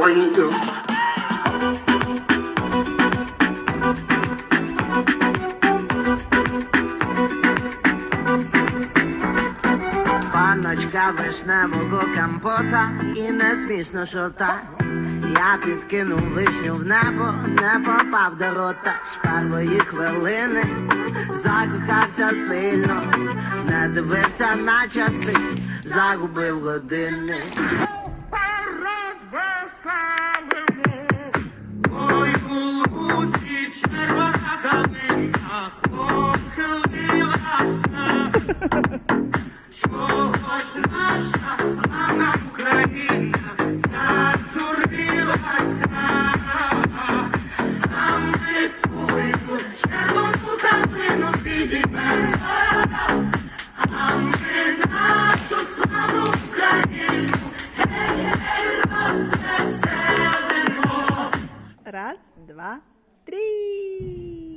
over you. Паночка вишневого компота, і не смішно що так я підкинув вишню в небо, не попав до рота з першої хвилини, закохався сильно, не дивився на часи, загубив години. Раз, два, три.